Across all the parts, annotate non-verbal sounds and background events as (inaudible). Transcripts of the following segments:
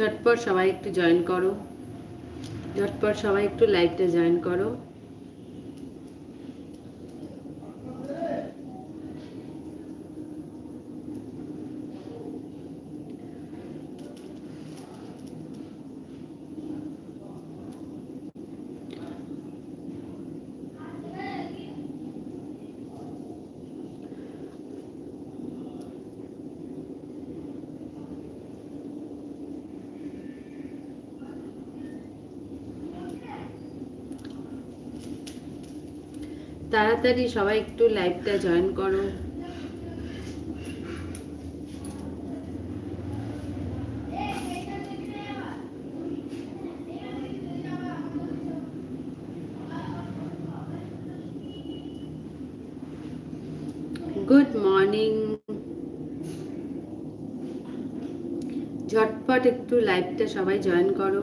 ঝটপট সবাই একটু জয়েন করো। ঝটপট সবাই একটু লাইভটা জয়েন করো। তাড়াতাড়ি সবাই একটু লাইভটা জয়েন করো। গুড মর্নিং ঝটপট একটু লাইভটা সবাই জয়েন করো।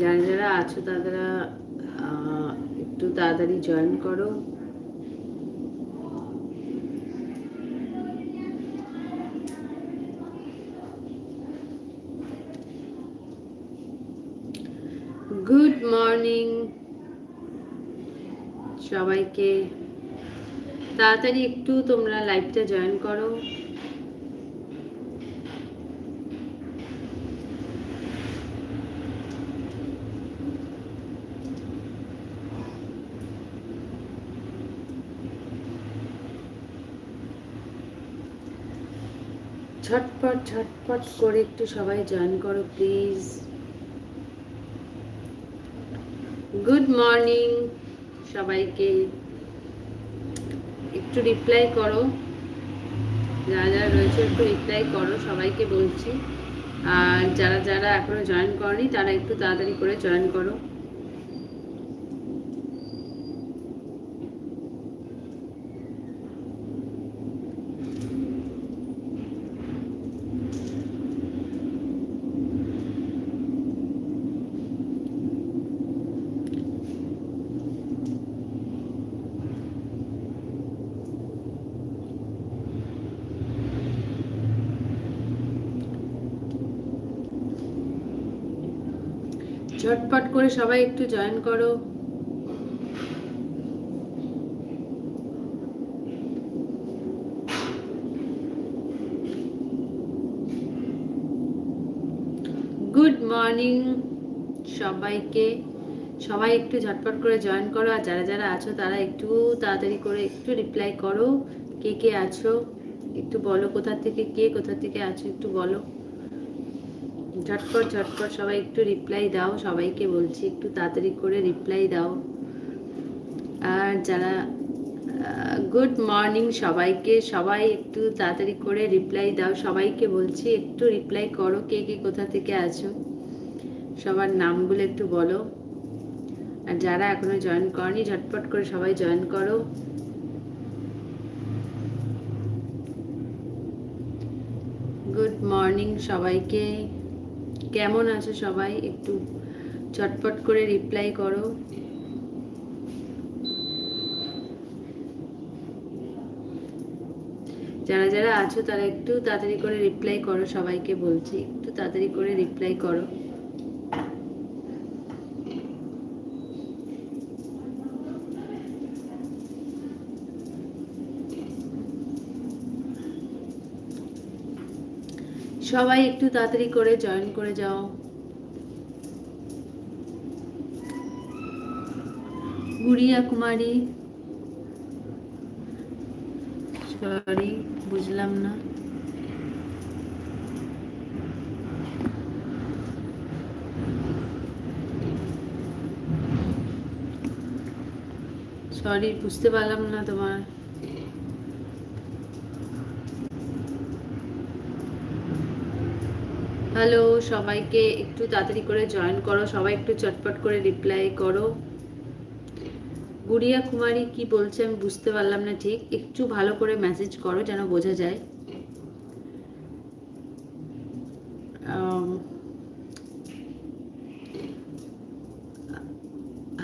যারা যারা আছো তারা একটু তাড়াতাড়ি জয়েন করো। গুড মর্নিং সবাইকে। তাড়াতাড়ি একটু তোমরা লাইভটা জয়েন করো। ঝটপট ঝটপট করে একটু সবাই জয়েন করো প্লিজ গুড মর্নিং সবাইকে। একটু রিপ্লাই করো। যারা যারা রয়েছে একটু রিপ্লাই করো, সবাইকে বলছি। আর যারা যারা এখনও জয়েন করনি, তারা একটু তাড়াতাড়ি করে জয়েন করো ঝটপট করে সবাই একটু জয়েন করো। গুড মর্নিং সবাইকে। সবাই একটু ঝটপট করে জয়েন করো, আর যারা যারা আছো তারা একটু তাড়াতাড়ি করে একটু রিপ্লাই করো। কে কে আছো? একটু বলো কোথা থেকে, কে কোথা থেকে আছো একটু বলো। ঝটপট ঝটপট সবাই একটু রিপ্লাই দাও, সবাইকে বলছি একটু তাড়াতাড়ি করে রিপ্লাই দাও। আর যারা গুড মর্নিং সবাইকে, সবাই একটু তাড়াতাড়ি করে রিপ্লাই দাও। সবাইকে বলছি একটু রিপ্লাই করো, কে কে কোথা থেকে আছো? সবার নামগুলো একটু বলো। আর যারা এখনও জয়েন করনি, ঝটপট করে সবাই জয়েন করো। গুড মর্নিং সবাইকে। কেমন আছো সবাই? একটু চটপট করে রিপ্লাই করো। যারা যারা আছো তারা একটু তাড়াতাড়ি করে রিপ্লাই করো সবাইকে বলছি, একটু তাড়াতাড়ি করে রিপ্লাই করো। সবাই একটু তাড়াতাড়ি করে জয়েন করে যাও। গুড়িয়া কুমারী। সরি বুঝলাম না। সরি বুঝতে পারলাম না তোমার। হ্যালো সবাইকে একটু তাড়াতাড়ি করে জয়েন করো। সবাই একটু চটপট করে রিপ্লাই করো। গুড়িয়া কুমারী কি বলছে আমি বুঝতে পারলাম না ঠিক। একটু ভালো করে মেসেজ করো যেন বোঝা যায়।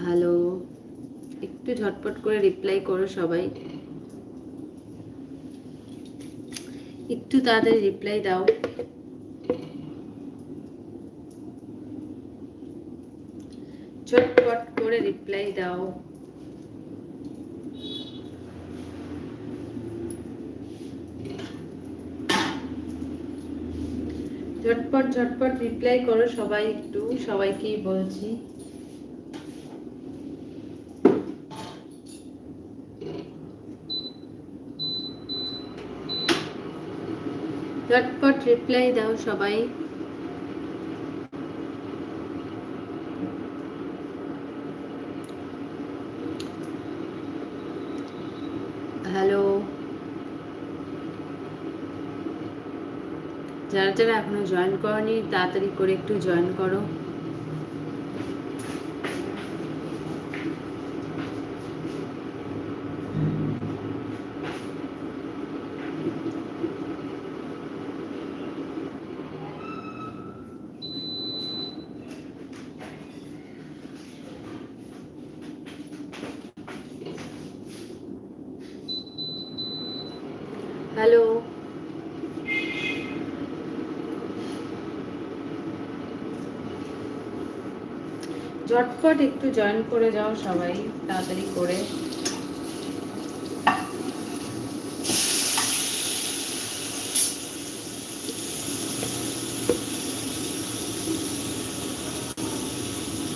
হ্যালো একটু ঝটপট করে রিপ্লাই করো সবাই। একটু তাড়াতাড়ি রিপ্লাই দাও। রিপ্লাই দাও ঝটপট ঝটপট রিপ্লাই করো সবাই একটু সবাইকেই বলছি। ঝটপট রিপ্লাই দাও সবাই হ্যালো যারা যারা এখনও জয়েন করনি তাড়াতাড়ি করে একটু জয়েন করো। হ্যালো ঝটপট একটু জয়েন করে যাও সবাই তাড়াতাড়ি করে।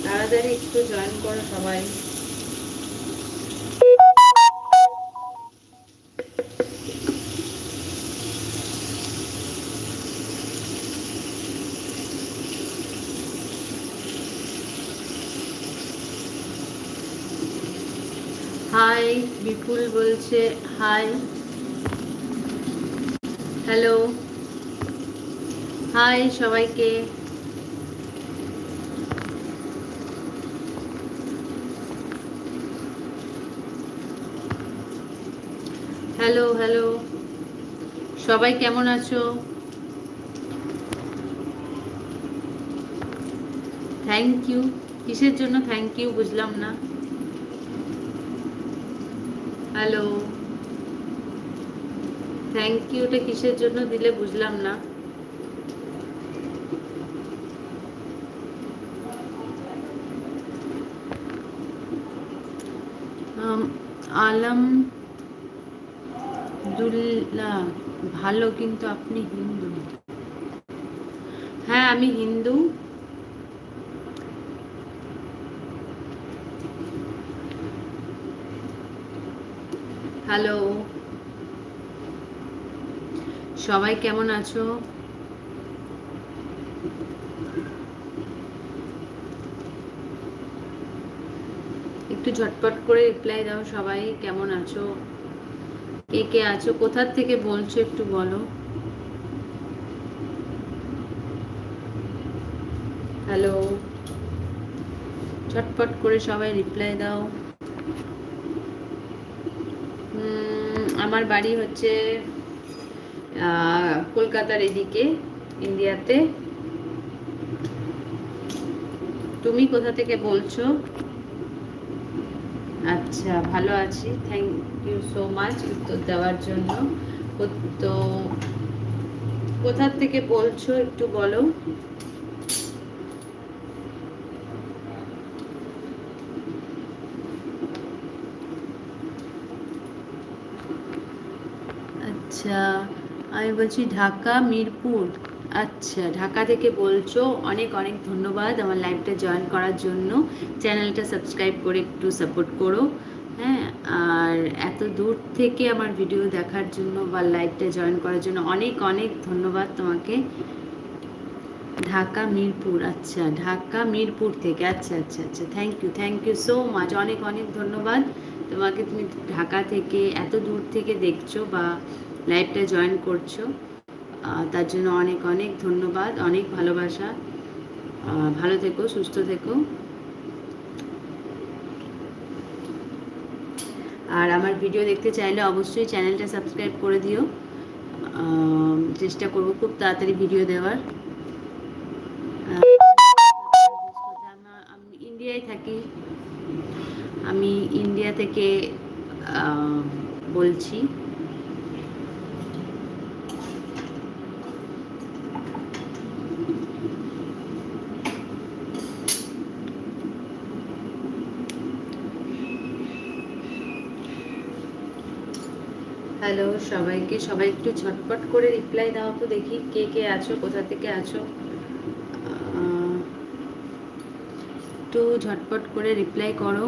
তাড়াতাড়ি একটু জয়েন করো সবাই। বলছে হাই হ্যালো হাই সবাইকে। হ্যালো হ্যালো সবাই কেমন আছো? থ্যাংক ইউ কিসের জন্য থ্যাংক ইউ বুঝলাম না। হ্যালো থ্যাংক ইউটা কিসের জন্য দিলে বুঝলাম না। আলম দুল্লাহ ভালো কিন্তু আপনি হিন্দু। হ্যাঁ আমি হিন্দু। হ্যালো সবাই কেমন আছো? একটু ঝটপট করে রিপ্লাই দাও সবাই, কেমন আছো? কে কে আছো? কোথার থেকে বলছো একটু বলো। হ্যালো ঝটপট করে সবাই রিপ্লাই দাও। আমার বাড়ি হচ্ছে কলকাতার এদিকে, ইন্ডিয়াতে। তুমি কোথা থেকে বলছো? আচ্ছা ভালো আছি। থ্যাংক ইউ সো মাচ উত্তর দেওয়ার জন্য। তো কোথার থেকে বলছো একটু বলো। আচ্ছা আমি বলছি ঢাকা, মিরপুর। আচ্ছা ঢাকা থেকে বলছো, অনেক অনেক ধন্যবাদ আমার লাইভটা জয়েন করার জন্য। চ্যানেলটা সাবস্ক্রাইব করে একটু সাপোর্ট করো হ্যাঁ? আর এত দূর থেকে আমার ভিডিও দেখার জন্য বা লাইভটা জয়েন করার জন্য অনেক অনেক ধন্যবাদ তোমাকে। ঢাকা, মিরপুর আচ্ছা ঢাকা, মিরপুর থেকে আচ্ছা আচ্ছা আচ্ছা thank you thank you so much অনেক অনেক ধন্যবাদ। তোমাকে তুমি ঢাকা থেকে এত দূর থেকে দেখছ বা লাইভটা জয়েন করছ। তার জন্য অনেক অনেক ধন্যবাদ, অনেক ভালোবাসা। ভালো থেকো, সুস্থ থেকো। আর আমার ভিডিও দেখতে চাইলে অবশ্যই চ্যানেলটা সাবস্ক্রাইব করে দিও। চেষ্টা করব খুব তাড়াতাড়ি ভিডিও দেওয়ার। আমি ইন্ডিয়ায় থাকি। আমি ইন্ডিয়া থেকে বলছি। হ্যালো, সবাইকে, সবাই একটু ছটপট করে রিপ্লাই দাও তো দেখি কে কে আছো, কোথা থেকে আছো। একটু ঝটপট করে রিপ্লাই করো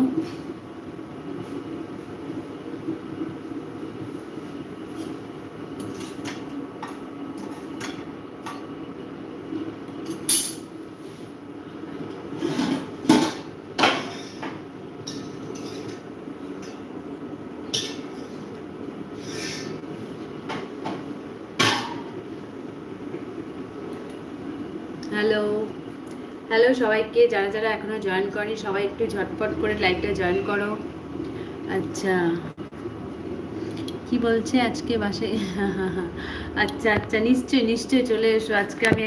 হ্যালো হ্যালো সবাইকে যারা যারা এখনও জয়েন করেনি, সবাই একটু ঝটপট করে লাইভটা জয়েন করো। আচ্ছা। কি বলছে আজকে বাসে? (laughs) আচ্ছা আচ্ছা নিশ্চয়ই নিশ্চয়ই চলে এসো। আজকে আমি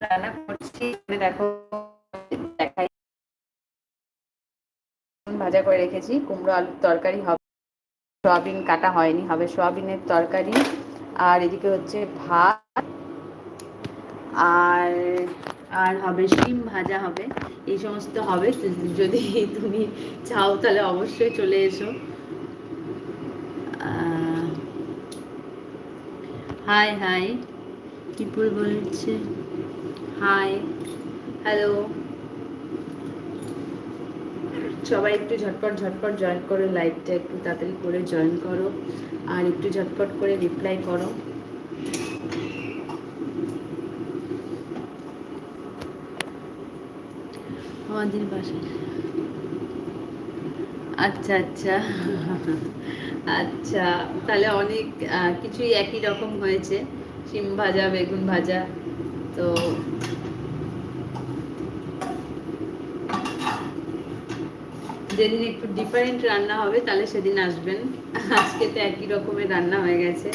রান্না করছি দেখো, দেখাই। ভাজা করে রেখেছি, কুমড়ো আলুর তরকারি হবে। সোয়াবিন কাটা হয়নি, হবে সোয়াবিনের তরকারি। আর এদিকে হচ্ছে ভাত। আর আর হবে শিম ভাজা হবে, এই সমস্ত হবে। যদি তুমি চাও তাহলে অবশ্যই চলে এসো। High high. টিপুর বলছে, হাই। হ্যালো। সবাই একটু ঝটপট ঝটপট জয়েন করো লাইভটা একটু তাড়াতাড়ি করে জয়েন করো। আর একটু ঝটপট করে রিপ্লাই করো। আমাদের বাসায়। আচ্ছা আচ্ছা। আচ্ছা তাহলে অনেক কিছুই একই রকম হয়েছে। শিম ভাজা, বেগুন ভাজা, তো যেদিন একটু ডিফারেন্ট রান্না হবে, তাহলে সেদিন আসবেন। আজকে তো একই রকমের রান্না হয়ে গেছে।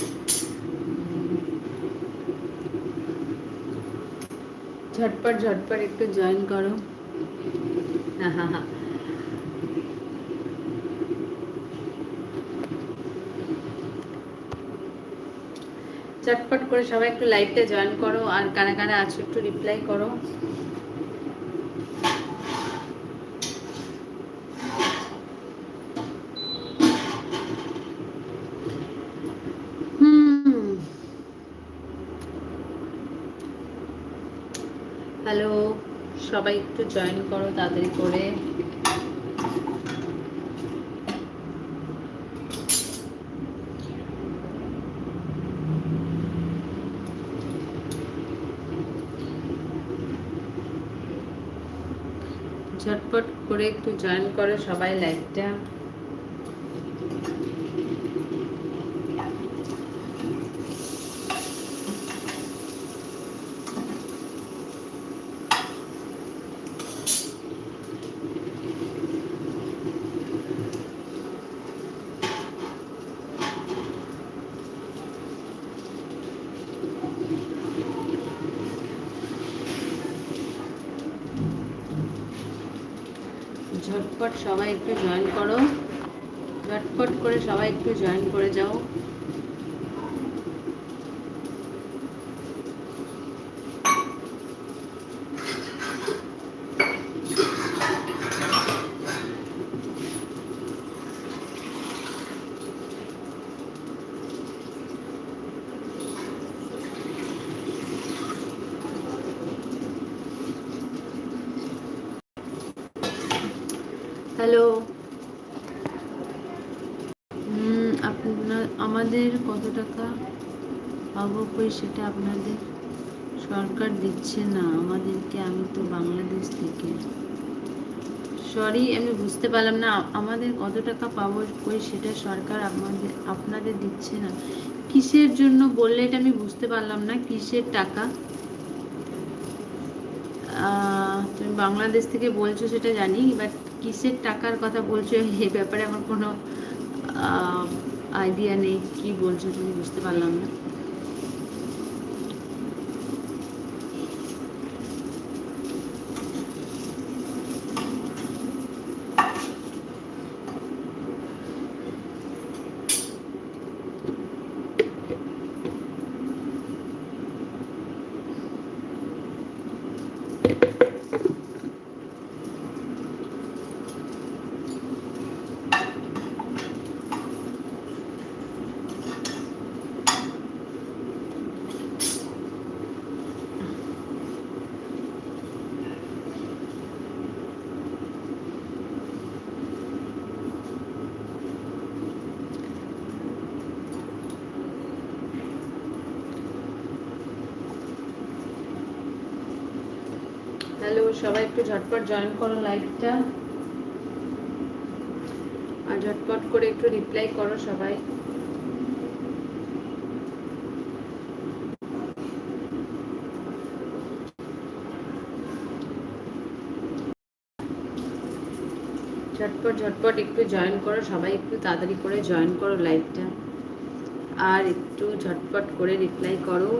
ঝটপট ঝটপট একটু জয়েন করো। হ্যাঁ (laughs) চটপট করে সবাই একটু লাইভটা জয়েন করো, আর কারা কারা আছো একটু রিপ্লাই করো। হ্যালো সবাই একটু জয়েন করো তাদের করে। ঝটপট করে একটু জয়েন করে সবাই লাইভটা ঝটপট সবাই একটু জয়েন করো। ঝটপট করে সবাই একটু জয়েন করে যাও হ্যালো আপনার আমাদের কত টাকা কই সেটা আপনাদের সরকার দিচ্ছে না, আমাদেরকে, আমি তো বাংলাদেশ থেকে। সরি আমি বুঝতে পারলাম না, আমাদের কত টাকা পাবো কই সেটা সরকার আমাদের, আপনাদের দিচ্ছে না। কিসের জন্য বললে এটা আমি বুঝতে পারলাম না, কিসের টাকা? তুমি বাংলাদেশ থেকে বলছো সেটা জানি বাট কিসের টাকার কথা বলছো এই ব্যাপারে আমার কোনো আইডিয়া নেই, কি বলছো তুমি বুঝতে পারলাম না। সবাই একটু ঝটপট জয়েন করো লাইভটা আর ঝটপট করে একটু রিপ্লাই করো সবাই। ঝটপট ঝটপট একটু জয়েন করো সবাই, একটু তাড়াতাড়ি করে জয়েন করো লাইভটা আর একটু ঝটপট করে রিপ্লাই করো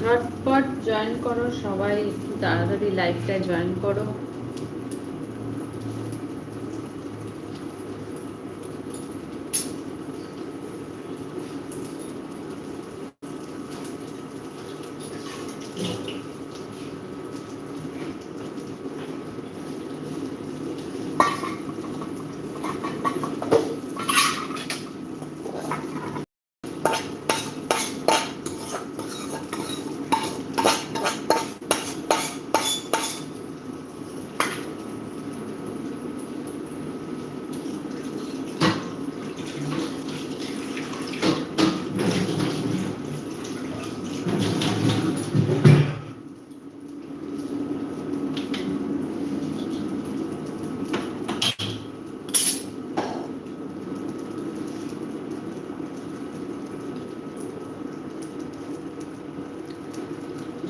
ঝটপট জয়েন করো সবাই একটু তাড়াতাড়ি লাইভটা জয়েন করো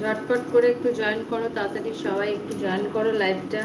ঝটপট করে একটু জয়েন করো তাড়াতাড়ি সবাই একটু জয়েন করো লাইভটা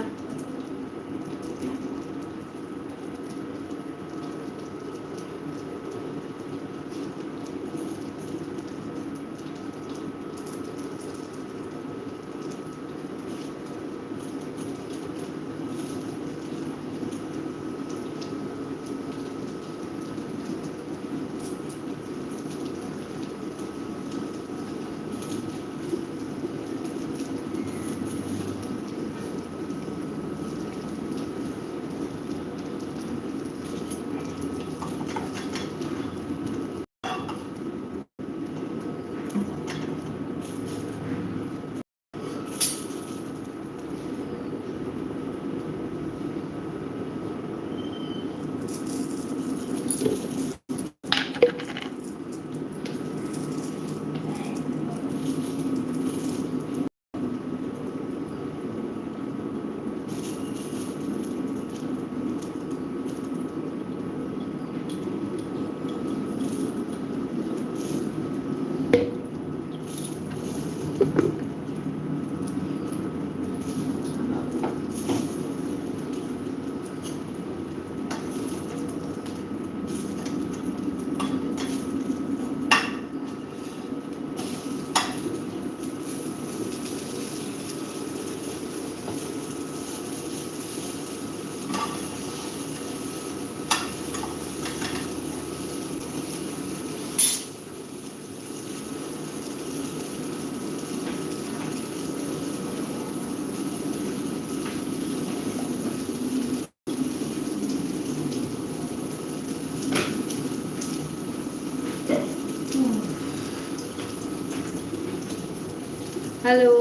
হ্যালো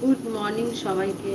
গুড মর্নিং সবাইকে।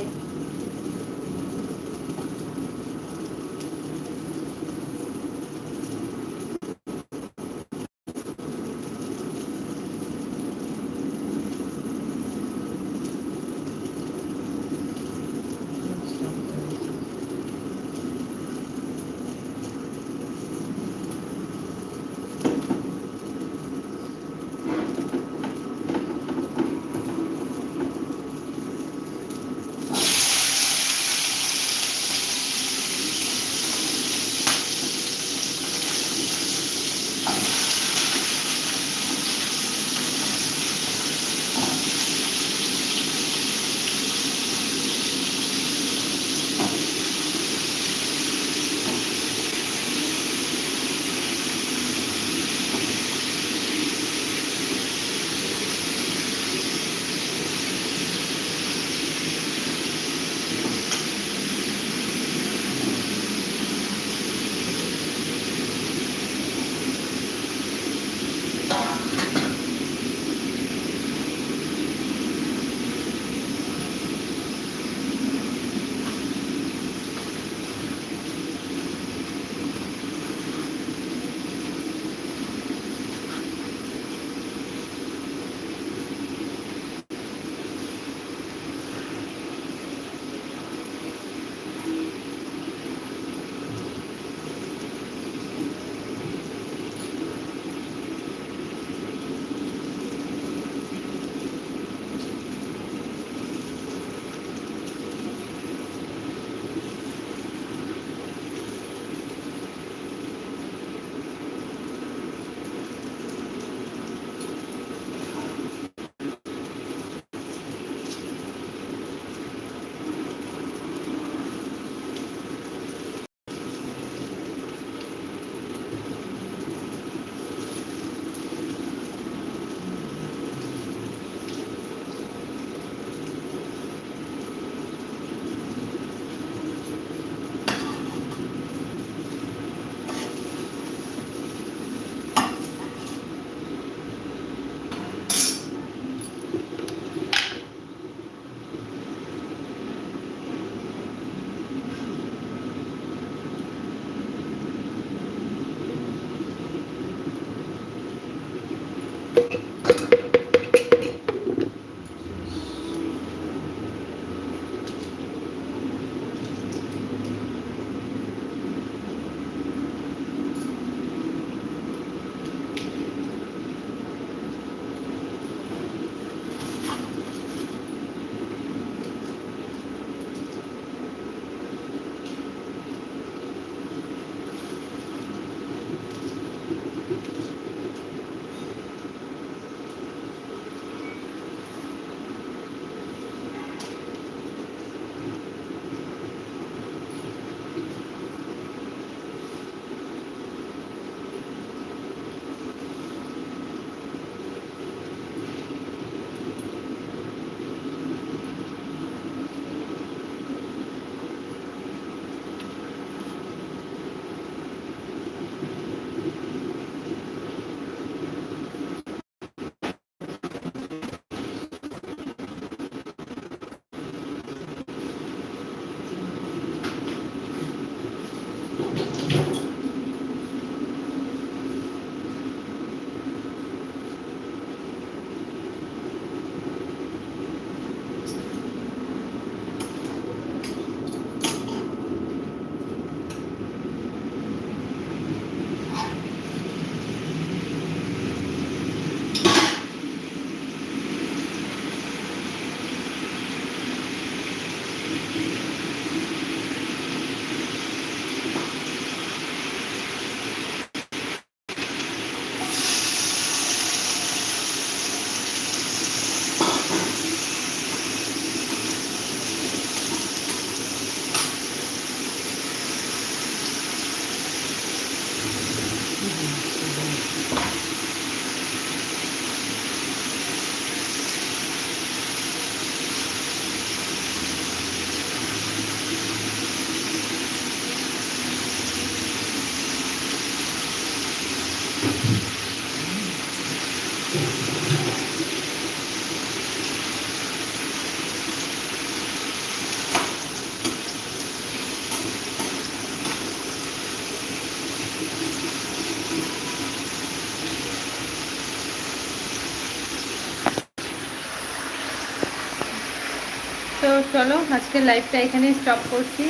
চলো, আজকের লাইফটা এখানে স্টপ করছি।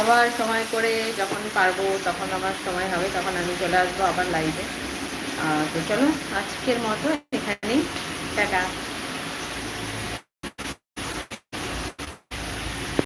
আবার সময় করে যখন পারব, তখন আমার সময় হবে, তখন আমি চলে আসব আবার লাইভে তো চলো, আজকের মতো এখানেই। টাটা।